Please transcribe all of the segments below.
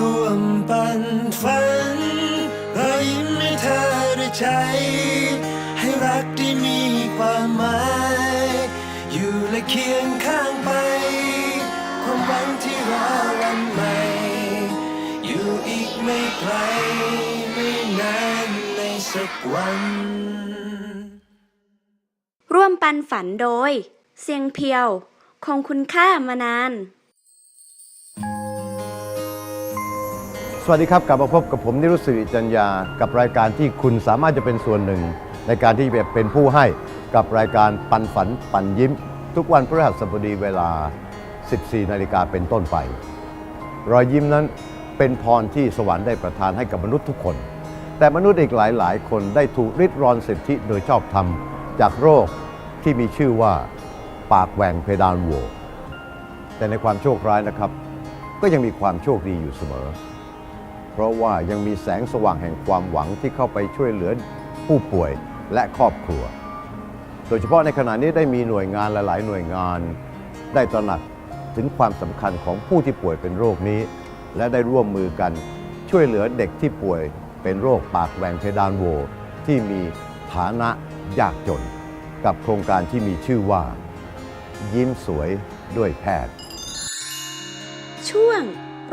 ร่วมปันฝันรอยยิ้มให้เธอได้ใจ ให้รักที่มีความหมาย อยู่และเคียงข้างไป ความหวังที่รอวันใหม่ อยู่อีกไม่ไกลไม่นานในสักวัน ร่วมปันฝันโดย เสียงเพียว คงคุณค่ามานาน สวัสดีครับกลับมาพบกับผมนิรุตสิริจัญญากับรายการที่คุณสามารถจะเป็นส่วนหนึ่ง ในการที่จะเป็นผู้ให้กับรายการปันฝันปันยิ้ม ทุกวันพฤหัสบดีเวลา 14 นาฬิกาเป็นต้นไป รอยยิ้มนั้นเป็นพรที่สวรรค์ได้ประทานให้กับมนุษย์ทุกคน แต่มนุษย์อีกหลาย ๆ คนได้ถูกริดรอนสิทธิโดยชอบธรรม จากโรคที่มีชื่อว่าปากแหว่งเพดานโหวแต่ในความโชคร้ายนะครับ ก็ยังมีความโชคดีอยู่เสมอ เพราะว่ายังมีแสงสว่างแห่งความหวังที่เข้าไปช่วยเหลือผู้ป่วยและครอบครัว โดยเฉพาะในขณะนี้ได้มีหน่วยงานหลายๆ หน่วยงาน ได้ตระหนักถึงความสำคัญของผู้ที่ป่วยเป็นโรคนี้ และได้ร่วมมือกันช่วยเหลือเด็กที่ป่วยเป็นโรคปากแหว่งเพดานโว ที่มีฐานะยากจน กับโครงการที่มีชื่อว่า ยิ้มสวยด้วยแพทย์ ช่วง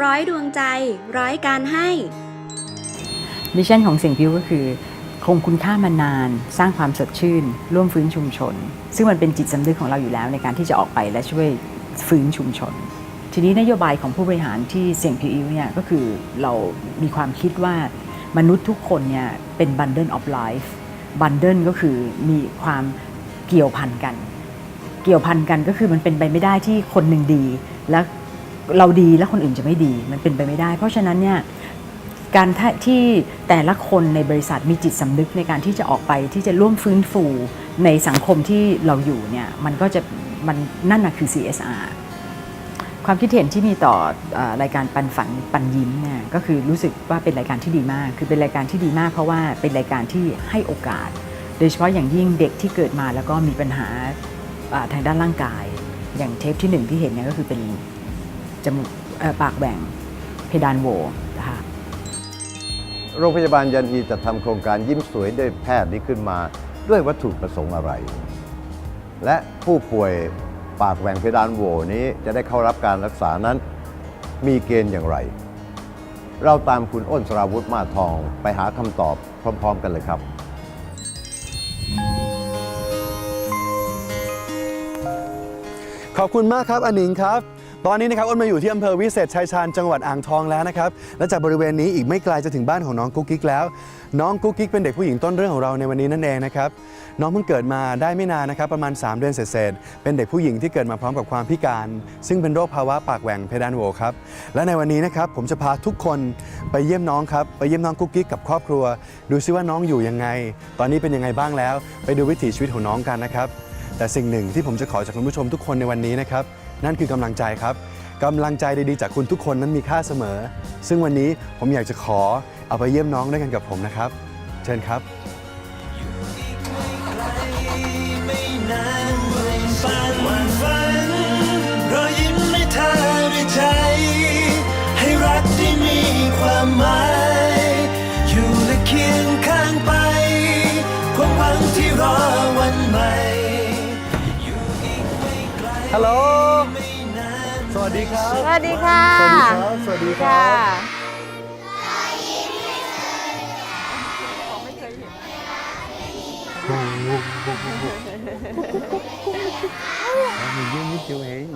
ร้อยดวงใจ ร้อยการให้มิชชั่นของเสียงพิวก็คือคงคุณค่ามานาน สร้างความสดชื่น ร่วมฟื้นชุมชน ซึ่งมันเป็นจิตสำนึกของเราอยู่แล้วในการที่จะออกไปและช่วยฟื้นชุมชน ทีนี้นโยบายของผู้บริหารที่เสียงพิวเนี่ยก็คือเรามีความคิดว่ามนุษย์ทุกคนเนี่ยเป็น bundle of life bundle ก็คือมีความเกี่ยวพันกัน เกี่ยวพันกันก็คือมันเป็นไปไม่ได้ที่คนหนึ่งดี แล้ว เราดีแล้วคนอื่นจะไม่ดีมันเป็นไปไม่ได้ เพราะฉะนั้นเนี่ยการที่แต่ละคนในบริษัทมีจิตสำนึกในการที่จะออกไปที่จะร่วมฟื้นฟูในสังคมที่เราอยู่เนี่ยมันก็จะมันนั่นนะคือ CSR ความคิดเห็นที่มีต่ออรายการปันฝันปันยิ้มเนี่ยก็คือรู้สึกว่าเป็นรายการที่ดีมาก คือเป็นรายการที่ดีมากเพราะว่าเป็นรายการที่ให้โอกาส โดยเฉพาะอย่างยิ่งเด็กที่เกิดมาแล้วก็มีปัญหาอ่าทางด้านร่างกาย อย่างเทปที่หนึ่งที่เห็นเนี่ยก็คือเป็น จมูกเอ่อปากแหว่งเพดานโหวนะคะโรงพยาบาลยันฮีจัดทำโครงการยิ้มสวยด้วยแพทย์นี้ขึ้นมา ด้วยวัตถุประสงค์อะไร และผู้ป่วยปากแหว่งเพดานโหวนี้จะได้เข้ารับการรักษานั้นมีเกณฑ์อย่างไร เราตามคุณอ้นสราวุธมาทองไปหาคำตอบพร้อม ๆ กันเลยครับ ขอบคุณมากครับอนิงครับ ตอนนี้นะครับอ้นมาอยู่ที่อำเภอวิเศษชัยชาญจังหวัดอ่างทองแล้วนะครับและจากบริเวณนี้อีกไม่ไกลจะถึงบ้านของน้องกุ๊กกิ๊กแล้ว น้องกุ๊กกิ๊กเป็นเด็กผู้หญิงต้นเรื่องของเราในวันนี้นั่นเองนะครับน้องเพิ่งเกิดมาได้ไม่นานนะครับประมาณ 3 เดือนเศษเป็นเด็กผู้หญิงที่เกิดมาพร้อมกับความพิการ ซึ่งเป็นโรคภาวะปากแหว่งเพดานโหวครับและในวันนี้นะครับผมจะพาทุกคนไปเยี่ยมน้องครับไปเยี่ยมน้องกุ๊กกิ๊กกับครอบครัว ดูซิว่าน้องอยู่ยังไง ตอนนี้เป็นยังไงบ้างแล้ว ไปดูวิถีชีวิตของน้องกันนะครับแต่สิ่งหนึ่งที่ผมจะขอจากคุณผู้ชมทุกคนในวันนี้นะครับ นั่นคือกำลังใจครับกำลังใจดีๆจากคุณทุกคนนั้นมีค่าเสมอ ซึ่งวันนี้ผมอยากจะขอเอาไปเยี่ยมน้องด้วยกันกับผมนะครับ เชิญครับ วัสดีค่ะ สวัสดีครับ สวัสดีครัค่ะบมีเรื่องนิดเดียวเอง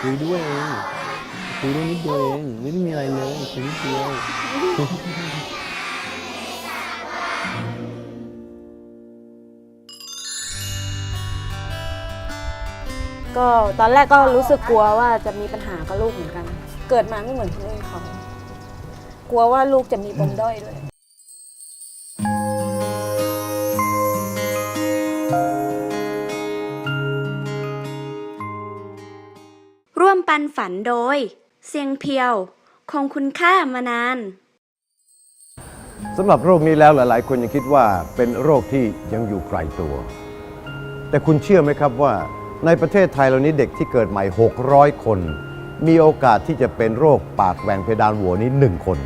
คุยด้วยเองคุยด้วยนิดเดียวเองไม่ได้มีอะไรเลยคุยนิดเดียว ก็ตอนแรกก็รู้สึกกลัวว่าจะมีปัญหากับลูกเหมือนกัน เกิดมาไม่เหมือนคนอื่นเขา กลัวว่าลูกจะมีปมด้อยด้วย ร่วมปันฝันโดย เสียงเพียว คงคุณค่ามานาน สำหรับโรคนี้แล้วหลาย ๆ คนยังคิดว่าเป็นโรคที่ยังอยู่ไกลตัว แต่คุณเชื่อไหมครับว่า ในประเทศไทยเรานี้เด็กที่เกิดใหม่ 600 คน มีโอกาสที่จะเป็นโรคปากแหว่งเพดานโหวนี้ 1 คน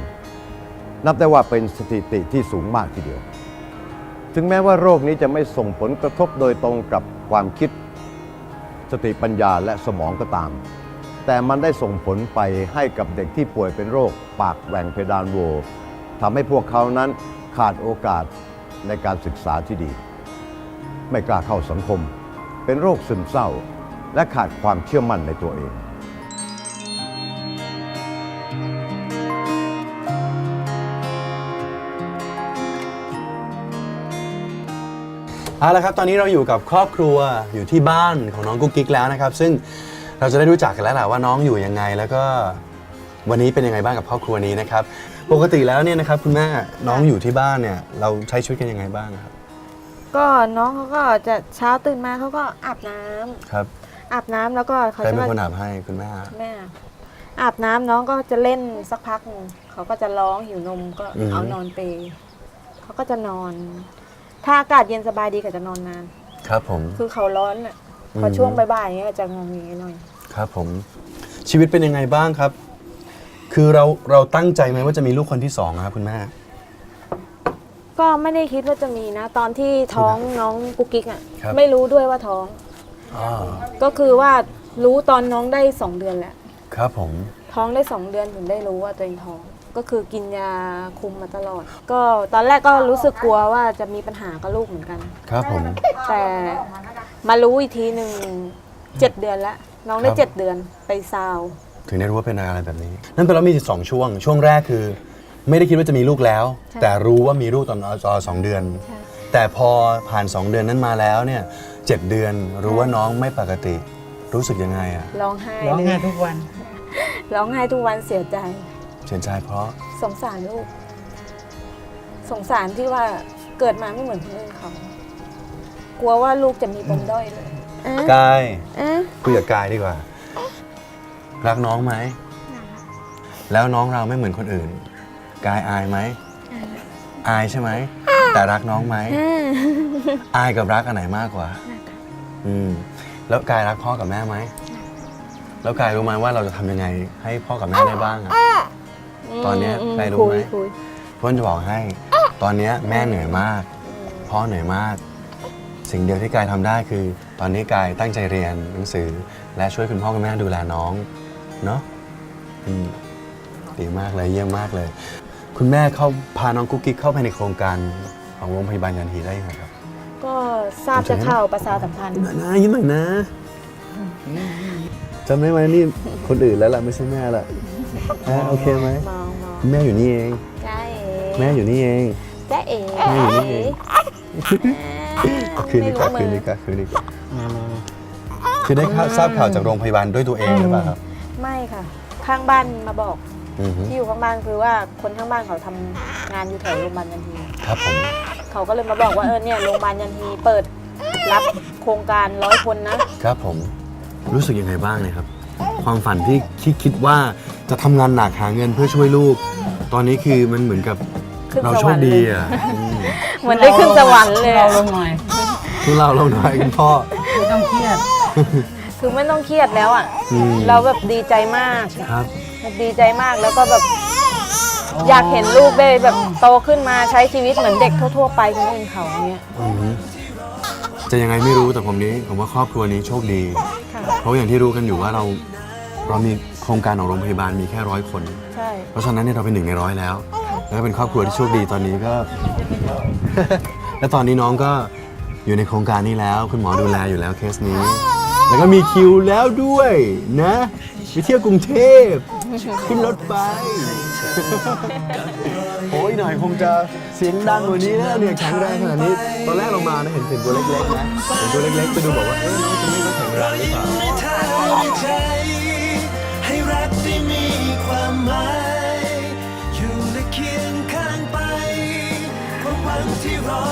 นับได้ว่าเป็นสถิติที่สูงมากทีเดียว ถึงแม้ว่าโรคนี้จะไม่ส่งผลกระทบโดยตรงกับความคิด สติปัญญาและสมองก็ตาม แต่มันได้ส่งผลไปให้กับเด็กที่ป่วยเป็นโรค ปากแหว่งเพดานโหวทำให้พวกเขานั้นขาดโอกาสในการศึกษาที่ดี ไม่กล้าเข้าสังคม เป็นโรคซึมเศร้า และขาดความเชื่อมั่นในตัวเองเอาละครับตอนนี้เราอยู่กับครอบครัวอยู่ที่บ้านของน้องกุ๊กกิ๊กแล้วนะครับ ซึ่งเราจะได้รู้จักกันแล้วแหละว่าน้องอยู่ยังไง แล้วก็วันนี้เป็นยังไงบ้างกับครอบครัวนี้นะครับ ปกติแล้วเนี่ยนะครับคุณแม่น้องอยู่ที่บ้านเนี่ยเราใช้ชีวิตกันยังไงบ้างครับ ก็น้องเขาก็จะเช้าตื่นมาเขาก็อาบน้ำครับอาบน้ำแล้วก็เขาใครจะเป็นมาคนอาบให้คุณแม่แม่อาบน้ำน้องก็จะเล่นสักพักหนึ่งเขาก็จะร้องหิวนมก็เอานอนเปรย์เขาก็จะนอน ถ้าอากาศเย็นสบายดีก็จะนอนนาน ครับผม คือเขาร้อนอะพออืมช่วงบ่ายๆเงี้ยจะงงงี้หน่อย ครับผม ชีวิตเป็นยังไงบ้างครับ คือเราเราตั้งใจไหมว่าจะมีลูกคนที่สองนะครับคุณแม่ ก็ไม่ได้คิดว่าจะมีนะ ตอนที่ท้องน้องกุ๊กกิ๊กอะ ครับ ไม่รู้ด้วยว่าท้อง อ่าก็คือว่ารู้ตอนน้องได้สองเดือนแหละ ครับผม ท้องได้สองเดือนถึงได้รู้ว่าตัวเองท้อง ก็คือกินยาคุมมาตลอด ก็ตอนแรกก็รู้สึกกลัวว่าจะมีปัญหากับลูกเหมือนกัน ครับผม แต่มารู้อีกทีหนึ่งเจ็ดเดือนแล้วน้องได้ครับ เจ็ดเดือนไปซาว ถึงได้รู้ว่าเป็นอะไรแบบนี้ นั่นแปลว่ามีสองช่วง ช่วงแรกคือ ไม่ได้คิดว่าจะมีลูกแล้วแต่รู้ว่ามีลูกตอนอสองเดือนแต่พอผ่าน 2 เดือนนั้นมาแล้วเนี่ยเจ็ดเดือนรู้ว่าน้องไม่ปกติ รู้สึกยังไงอะร้องไห้ร้องไห้เลยทุกวัน ร้องไห้ทุกวันเสียใจ เสียใจเพราะสงสารลูก สงสารที่ว่าเกิดมาไม่เหมือนคนอื่นเขา กลัวว่าลูกจะมีปมด้อยด้วยกายเอ๊ะคุยกับกายดีกว่า รักน้องไหม แล้วน้องเราไม่เหมือนคนอื่น กายอายไหม อายใช่ไหม แต่รักน้องไหม อายกับรักอันไหนมากกว่า อืม แล้วกายรักพ่อกับแม่ไหม แล้วกายรู้ไหมว่าเราจะทำยังไง ให้พ่อกับแม่ได้บ้างอะ ตอนเนี้ยมใครรู้คุไหมยคุยเพื่อนจะบอกให้ ตอนเนี้ยแม่เหนื่อยมาก พ่อเหนื่อยมาก สิ่งเดียวที่กายทำได้คือ ตอนนี้กายตั้งใจเรียนหนังสือ และช่วยคุณพ่อคุณแม่ดูแลน้อง เนาะอืมดีมากเลยเยี่ยมมากเลย คุณแม่เข้าพาน้องกุ๊กกิ๊กเข้าไปในโครงการของโรงพยาบาลยันทีได้ยังไงครับ ก็ทราบจากข่าวประชาสัมพันธ์หน่อยนะยิ้มหน่อยนะจำได้ไหมนี่คนอื่นแล้วล่ะไม่ใช่แม่ละอะโอเคไหมมองมองแม่อยู่นี่เอง ใช่เอ๋แม่อยู่นี่เองจ๊ะเอ๋แม่อยู่นี่เองคืนไม่นี้รู้ก่อนมืคืนอนี้ก่อนคืนนี้ก่อนคือได้ข่าวทราบข่าวจากโรงพยาบาลด้วยตัวเองหรือเปล่าครับ ไม่ค่ะ ข้างบ้านมาบอก อือฮึที่อยู่ข้างบ้านคือว่าคนข้างบ้านเขาทำงานอยู่แถวโรงพยาบาลยันที ครับผม เขาก็เลยมาบอกว่าเออเนี่ยโรงพยาบาลยันทีเปิดรับโครงการร้อยคนนะครับผม รู้สึกยังไงบ้างเลยครับ ความฝันที่ที่คิดว่าจะทำงานหนักหาเงินเพื่อช่วยลูก ตอนนี้คือมันเหมือนกับขึ้นเราสโชวรครค์ดีเลยอะอืมเหมือนได้ขึ้นสวรรค์เลยเราอะลงหน่อยคือเราเราหน่อยคุณพ่อ ไม่ต้องเครียดคือไม่ต้องเครียดแล้วอะอืม เราแบบดีใจมาก ครับ ดีใจมากแล้วก็แบบอยากเห็นลูกได้แบบโตขึ้นมาใช้ชีวิตเหมือนเด็กทั่ว ๆ ไปคนอื่นเขาเนี่ยอือฮึจะยังไงไม่รู้แต่ผมนี้ผมว่าครอบครัวนี้โชคดี ค่ะ เพราะอย่างที่รู้กันอยู่ว่าเราเรามีโครงการของโรงพยาบาลมีแค่ร้อยคน ใช่ เพราะฉะนั้นเนี่ยเราเป็นหนึ่งในร้อยแล้ว แล้วก็เป็นครอบครัวที่โชคดีตอนนี้ก็ และตอนนี้น้องก็อยู่ในโครงการนี้แล้ว คุณหมอดูแลอยู่แล้วเคสนี้ แล้วก็มีคิวแล้วด้วยนะไปเที่ยวกรุงเทพ ขึ้นรถไป โอ้ยหน่อยคงจะเสียงดังกว่านี้แล้วเนี่ยแข็งแรงขนาดนี้ ตอนแรกเรามานะเห็นเสียงตัวเล็กๆนะเห็นตัวเล็กๆ ไปดูบอกว่า เอ๊ะน้องคนนี้ก็แข็งแรงหรือเปล่าไมีมาแข้งไปาหรอ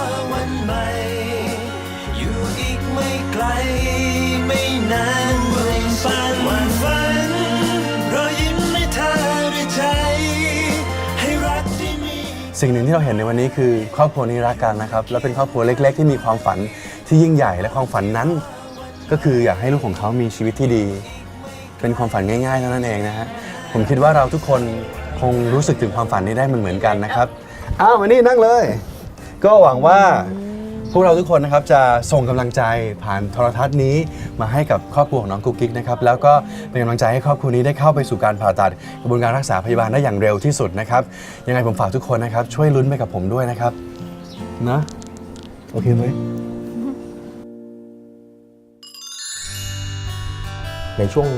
อยู่อีกไม่ไกลไม่นาน สิ่งหนึ่งที่เราเห็นในวันนี้คือ ครอบครัวนี้รักกันนะครับ และเป็นครอบครัวเล็ก ๆ ที่มีความฝันที่ยิ่งใหญ่และความฝันนั้น ก็คืออยากให้ลูกของเขามีชีวิตที่ดี เป็นความฝันง่ายๆเท่านั้นเองนะฮะผมคิดว่าเราทุกคนคงรู้สึกถึงความฝันนี้ได้เหมือนเหมือนกันนะครับอ้าวมานี่นั่งเลย ก็หวังว่า พวกเราทุกคนนะครับจะส่งกำลังใจผ่านโทรทัศน์นี้มาให้กับครอบครัวของน้องกุ๊กกิ๊กนะครับแล้วก็เป็นกำลังใจให้ครอบครัวนี้ได้เข้าไปสู่การผ่าตัดกระบวนการรักษาพยาบาลได้อย่างเร็วที่สุดนะครับยังไงผมฝากทุกคนนะครับช่วยลุ้นไปกับผมด้วยนะครับนะโอเคไหมในช่วง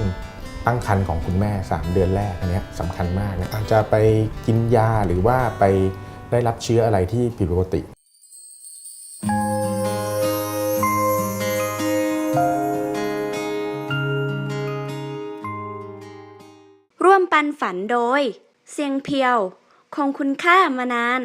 ตั้งครรภ์ของคุณแม่ 3 เดือนแรกอันเนี้ยสำคัญมากนะอาจจะไปกินยาหรือว่าไปได้รับเชื้ออะไรที่ผิดปกติ ฝันโดย เสียงเพียว คงคุณค่ามานาน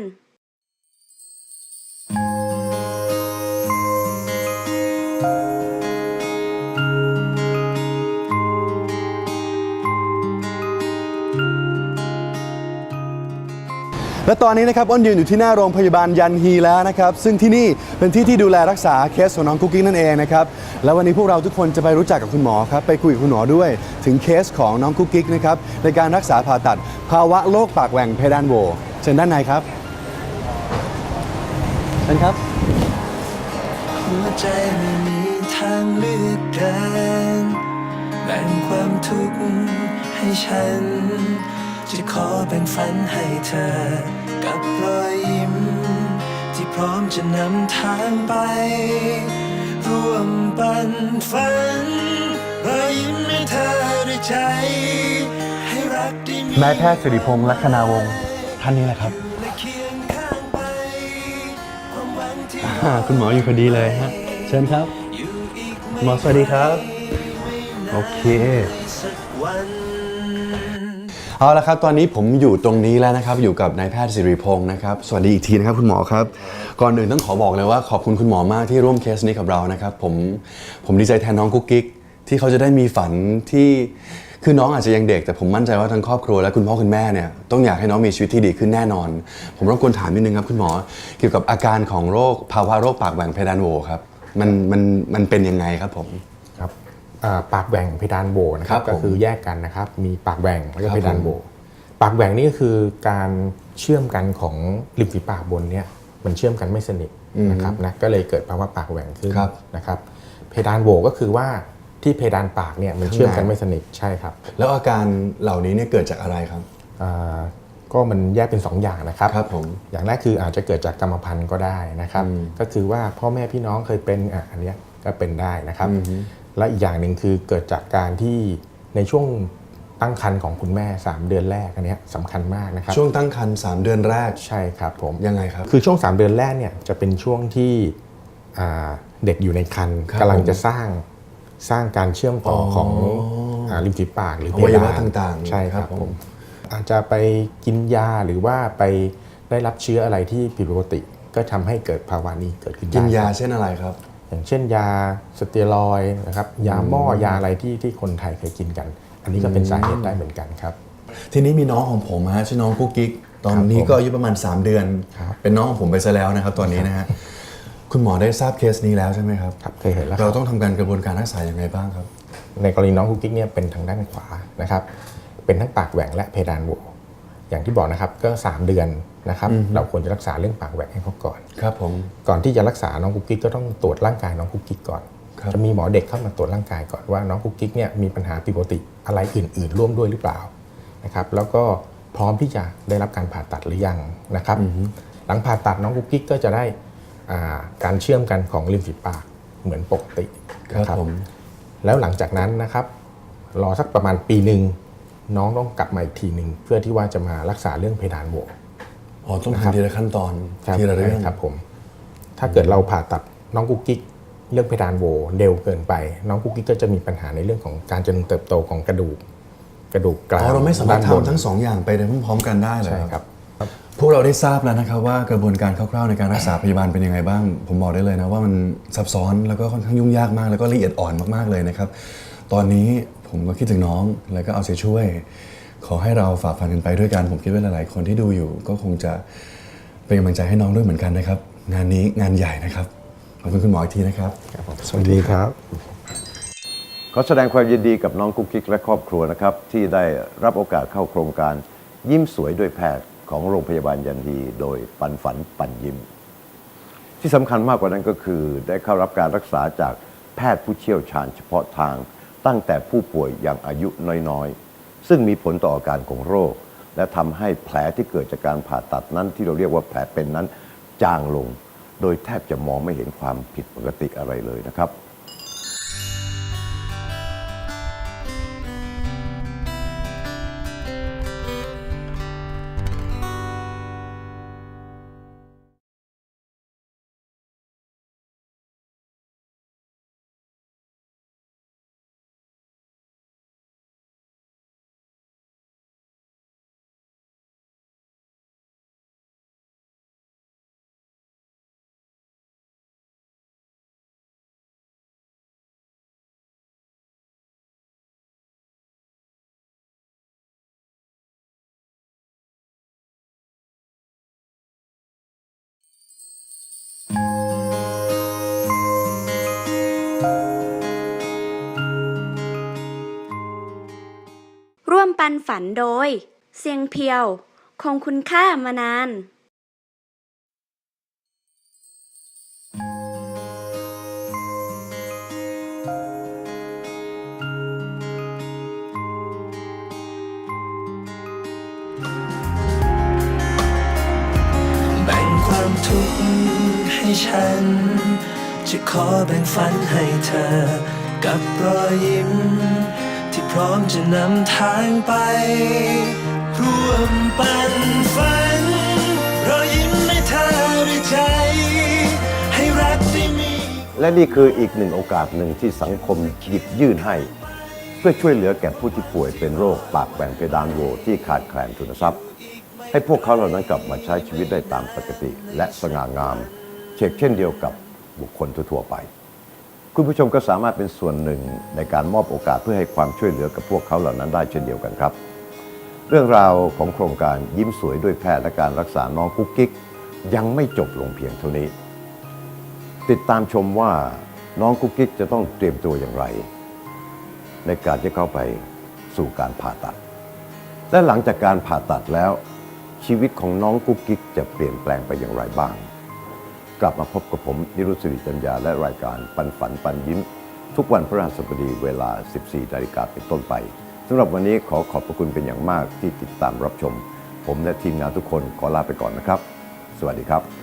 และตอนนี้นะครับอ้นยืนอยู่ที่หน้าโรงพยาบาลยันฮีแล้วนะครับซึ่งที่นี่เป็นที่ที่ดูแลรักษาเคสของน้องกุ๊กกิ๊กนั่นเองนะครับแล้ววันนี้พวกเราทุกคนจะไปรู้จักกับคุณหมอครับไปคุยกับคุณหมอด้วย ถึงเคสของน้องกุ๊กกิ๊กนะครับในการรักษาผ่าตัด ภาวะโรคปากแหว่งเพดานโหวเชิญด้านในครับเชิญครับหัวใจไม่มีทางเลือกเดินแบ่งความทุกข์ให้ฉัน จะขอแบ่งฝันให้เธอ กับรอยยิ้ม ที่พร้อมจะนำทางไป ร่วมปันฝันรอยยิ้มให้เธอด้วยใจ ให้รักได้มีนายแพทย์สิริพงษ์ลัคนาวงศ์ท่านนี้แหละครับและเคียงข้างไป ความหวังที่อ่าคุณหมออยู่พอดีเลยฮะ เชิญครับ อยู่อีกหมอสวัสดีครับ โอเคสักวัน เอาละครับ ตอนนี้ผมอยู่ตรงนี้แล้วนะครับ อยู่กับนายแพทย์สิริพงศ์นะครับ สวัสดีอีกทีนะครับคุณหมอครับ ก่อนอื่นต้องขอบอกเลยว่าขอบคุณคุณหมอมากที่ร่วมเคสนี้กับเรานะครับ ผมผมดีใจแทนน้องกุ๊กกิ๊กที่เขาจะได้มีฝันที่คือน้องอาจจะยังเด็กแต่ผมมั่นใจว่าทั้งครอบครัวและคุณพ่อคุณแม่เนี่ยต้องอยากให้น้องมีชีวิตที่ดีขึ้นแน่นอน ผมรบกวนถามนิดนึงครับคุณหมอ เกี่ยวกับอาการของโรคภาวะโรคปากแหว่งเพดานโหวครับมันมันมันเป็นยังไงครับผม ปากแหว่งเพดานโหวนะครัครับบผมก็คือแยกกันนะครับ มีปากแหว่งแล้วก็ครับเพดานโหวปากแหว่งนี่ก็คือการเชื่อมกันของริมฝีปากบนเนี่ยมันเชื่อมกันไม่สนิทนะครับนะก็เลยเกิดภาวะปากแหว่งขึ้นครับนะครับ เพดานโหวก็คือว่าที่เพดานปากเนี่ยมันเชื่อมกันไม่สนิทใช่ครับ แล้วอาการเหล่านี้เนี่ยเกิดจากอะไรครับอ่าก็มันแยกเป็น 2 อย่างนะครับครับผมอย่างแรกคืออาจจะเกิดจากกรรมพันธุ์ก็ได้นะครับอืมก็คือว่าพ่อแม่พี่น้องเคยเป็นอะอันเนี้ยก็เป็นได้นะครับอือฮึ และอีกอย่างหนึ่งคือเกิดจากการที่ในช่วงตั้งครรภ์ของคุณแม่ 3 เดือนแรกอันเนี้ยสำคัญมากนะครับช่วงตั้งครรภ์3เดือนแรกใช่ครับผมยังไงครับคือช่วง 3 เดือนแรกเนี่ยจะเป็นช่วงที่อ่าเด็กอยู่ในครรภ์ครับกำลังผมจะสร้างสร้างการเชื่อมต่อออของาริมฝีปากหรืออเพวัยวะดานต่างๆ ใช่ครับครับผผมมอาจจะไปกินยาหรือว่าไปได้รับเชื้ออะไรที่ผิดปกติ ก็ทำให้เกิดภาวะนี้เกิดขึ้นได้กินยาครับเช่นอะไรครับ อย่างเช่นยาสเตียรอยด์นะครับยาหม้อยาอะไรที่ที่คนไทยเคยกินกัน อันนี้ก็เป็นสาเหตุได้เหมือนกันครับ ทีนี้มีน้องของผมฮะชื่อน้องกุ๊กกิ๊กตอนนี้ครับผมก็อายุประมาณ 3 เดือนครับเป็นน้องของผมไปซะแล้วนะครับตอนนี้นะฮะคุณหมอได้ทราบเคสนี้แล้วใช่ไหมครับครับเคยเห็นแล้วคเรารับต้องทำการกระบวนการรักษาอย่างไรบ้างครับ ในกรณีน้องคุกกิ๊กเนี่ยเป็นทางด้านขวานะครับเป็นทั้งปากแหว่งและเพดานโหวอย่างที่บอกนะครับก็ 3 เดือน นะครับเราควรจะรักษาเรื่องปากแหว่งให้เขาก่อนครับผมก่อนที่จะรักษาน้องคุกกิ๊กก็ต้องตรวจร่างกายน้องคุกกิ๊กก่อนครับจะมีหมอเด็กเข้ามาตรวจร่างกายก่อนว่าน้องคุกกิ๊กเนี่ยมีปัญหาผิดปกติอะไรอื่น ๆ ร่วมด้วยหรือเปล่านะครับแล้วก็พร้อมที่จะได้รับการผ่าตัดหรือยังนะครับหลังผ่าตัดน้องคุกกิ๊กก็จะได้อ่าการเชื่อมกันของริมฝีปากเหมือนปกติครับนะผมแล้วหลังจากนั้นนะครับ รอสักประมาณปีหนึ่งน้องต้องกลับมาอีกทีหนึ่งเพื่อที่ว่าจะมารักษาเรื่องเพดานโหว อ๋อต้องนะครับทำทีละขั้นตอนครับทีละเรื่องครับผมถ้าเกิดเราผ่าตัดน้องกุ๊กกิ๊กเรื่องเพดานโหวเร็วเกินไป น้องกุ๊กกิ๊กก็จะมีปัญหาในเรื่องของการเจริญเติบโตของกระดูกกระดูกกลางอ๋อเราไม่สามารถด้นบนทำทั้งสองอย่างไปได้พร้อมๆกันได้เหรอใช่ครับพวกเราได้ทราบแล้วนะครับว่ากระบวนการคร่าวๆในการรักษาพยาบาลเป็นยังไงบ้าง ผมบอกได้เลยนะว่ามันซับซ้อนแล้วก็ค่อนข้างยุ่งยากมาก แล้วก็ละเอียดอ่อนมากๆเลยนะครับ ตอนนี้ผมก็คิดถึงน้องแล้วก็เอาใจช่วย ขอให้เราฝ่าฟันกันไปด้วยกัน ผมคิดว่าหลายๆ คนที่ดูอยู่ ก็คงจะเป็นกำลังใจให้น้องด้วยเหมือนกันนะครับ งานนี้งานใหญ่นะครับ ขอบคุณคุณหมออีกทีนะครับ สวัสดีครับ ขอแสดงความยินดีกับน้องกุ๊กกิ๊กและครอบครัวนะครับ ที่ได้รับโอกาสเข้าโครงการ ยิ้มสวยด้วยแพทย์ของโรงพยาบาลยันฮีโดยปันฝันปันยิ้ม ที่สำคัญมากกว่านั้นก็คือ ได้เข้ารับการรักษาจากแพทย์ผู้เชี่ยวชาญเฉพาะทาง ตั้งแต่ผู้ป่วยยังอายุน้อยๆ ซึ่งมีผลต่ออาการของโรค และทำให้แผลที่เกิดจากการผ่าตัดนั้น ที่เราเรียกว่าแผลเป็นนั้นจางลง โดยแทบจะมองไม่เห็นความผิดปกติอะไรเลยนะครับ ปันฝันโดย เสียงเพียว คงคุณค่ามานานแบ่งความทุกข์ให้ฉัน จะขอแบ่งฝันให้เธอ กับรอยยิ้ม ที่พร้อมจะนำทางไป ร่วมปันฝันรอยยิ้มให้เธอด้วยใจ ให้รักที่มี และนี่คืออีกหนึ่งโอกาสหนึ่งที่สังคมหยิบยื่นให้ เพื่อช่วยเหลือแก่ผู้ที่ป่วยเป็นโรคปากแหว่งเพดานโหวที่ขาดแคลนทุนทรัพย์ ให้พวกเขาเหล่านั้นกลับมาใช้ชีวิตได้ตามปกติ และสง่างามเช่นเช่นเดียวกับบุคคลทั่วๆไป คุณผู้ชมก็สามารถเป็นส่วนหนึ่งในการมอบโอกาสเพื่อให้ความช่วยเหลือกับพวกเขาเหล่านั้นได้เช่นเดียวกันครับ เรื่องราวของโครงการยิ้มสวยด้วยแพทย์และการรักษาน้องกุ๊กกิ๊กยังไม่จบลงเพียงเท่านี้ ติดตามชมว่าน้องกุ๊กกิ๊กจะต้องเตรียมตัวอย่างไร ในการจะเข้าไปสู่การผ่าตัด และหลังจากการผ่าตัดแล้ว ชีวิตของน้องกุ๊กกิ๊กจะเปลี่ยนแปลงไปอย่างไรบ้าง กลับมาพบกับผมนิรุตสิริจัญญาและรายการปันฝันปันยิ้ม ทุกวันพฤหัสบดีเวลา 14นาฬิกาเป็นต้นไปสำหรับวันนี้ขอขอบพระคุณเป็นอย่างมากที่ติดตามรับชม ผมและทีมงานทุกคนขอลาไปก่อนนะครับ สวัสดีครับ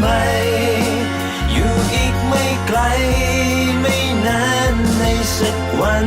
ใหม่ อยู่อีกไม่ไกล ไม่นานในสักวัน